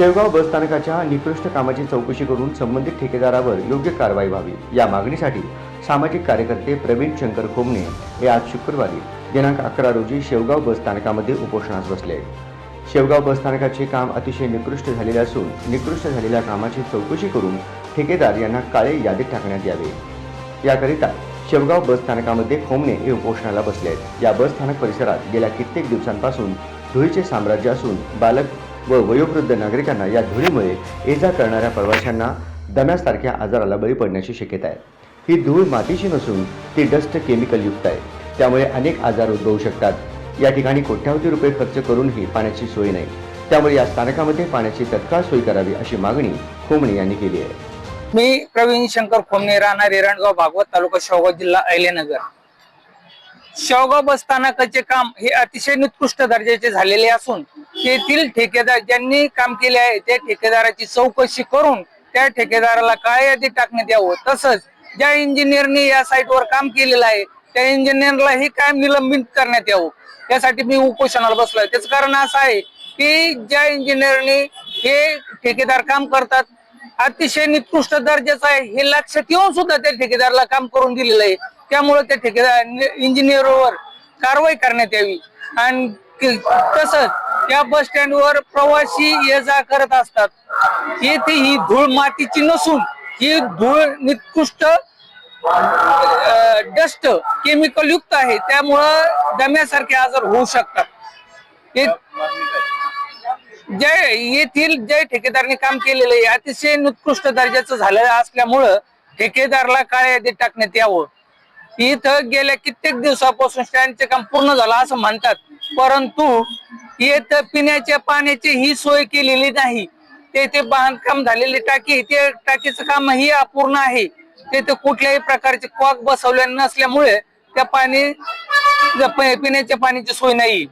शेवगाव बसस्थानकाच्या निकृष्ट कामाची चौकशी करून संबंधित ठेकेदारावर योग्य कारवाई व्हावी या मागणीसाठी सामाजिक कार्यकर्ते प्रवीण शंकर खोमणे हे आज शुक्रवारी दिनांक अकरा रोजी शेवगाव बसस्थानकामध्ये उपोषणास बसले. शेवगाव बसस्थानकाचे काम अतिशय निकृष्ट झालेले असून निकृष्ट झालेल्या कामाची चौकशी करून ठेकेदार यांना काळे यादीत टाकण्यात यावे. याकरिता शेवगाव बसस्थानकामध्ये खोमणे हे उपोषणाला बसले आहेत या बसस्थानक परिसरात गेल्या कित्येक दिवसांपासून धुळीचे साम्राज्य असून बालक व वयोवृद्ध नागरिकांना या धुळीमुळे ये जा करणाऱ्या प्रवाशांना दम्यासारख्या आजाराला बळी पडण्याची शक्यता आहे. ही धूळ मातीची नसून ती डस्ट केमिकल युक्त आहे. त्यामुळे अनेक आजार उद्भवू शकतात. या ठिकाणी कोट्यावधी रुपये खर्च करूनही पाण्याची सोय नाही. त्यामुळे या स्थानकामध्ये पाण्याची तत्काळ सोय करावी अशी मागणी खोमणे यांनी केली आहे. मी प्रवीण शंकर खोमणे राहणार एरणगाव भागवत तालुका शेवगाव जिल्हा अहिलेनगर शेवगाव बस स्थानकाचे काम हे अतिशय निकृष्ट दर्जाचे झालेले असून तेथील ठेकेदार ज्यांनी काम केले आहे त्या ठेकेदाराची चौकशी करून त्या ठेकेदाराला काय यादी टाकण्यात यावं. तसंच ज्या इंजिनियरनी या साईटवर काम केलेलं आहे त्या इंजिनियरला हे काम निलंबित करण्यात यावं. त्यासाठी मी उपोषणाला बसलोय. त्याचं कारण असं आहे की ज्या इंजिनियरनी हे ठेकेदार काम करतात अतिशय निकृष्ट दर्जाचं आहे हे लक्षात येऊन सुद्धा त्या ठेकेदाराला काम करून दिलेलं आहे. त्यामुळे त्या ठेकेदार इंजिनियरवर कारवाई करण्यात यावी. आणि तसंच त्या बस स्टँडवर प्रवासी ये जा करत असतात. येथे ही धूळ मातीची नसून ही धूळ निकृष्ट डस्ट केमिकल युक्त आहे. त्यामुळं दम्यासारखे आजार होऊ शकतात. जे येथील जे ठेकेदारांनी काम केलेलं आहे. अतिशय निकृष्ट दर्जाचं झालेलं असल्यामुळं ठेकेदारला काळ्या यादीत टाकण्यात यावं. इथं गेल्या कित्येक दिवसापासून स्टँडचे काम पूर्ण झालं असं म्हणतात. परंतु इथं पिण्याच्या पाण्याची ही सोय केलेली नाही. तेथे बांधकाम झालेली टाकी ते टाकीचं काम ही अपूर्ण आहे. तेथे कुठल्याही प्रकारचे कॉक बसवले नसल्यामुळे त्या पाणी पिण्याच्या पाण्याची सोय नाही.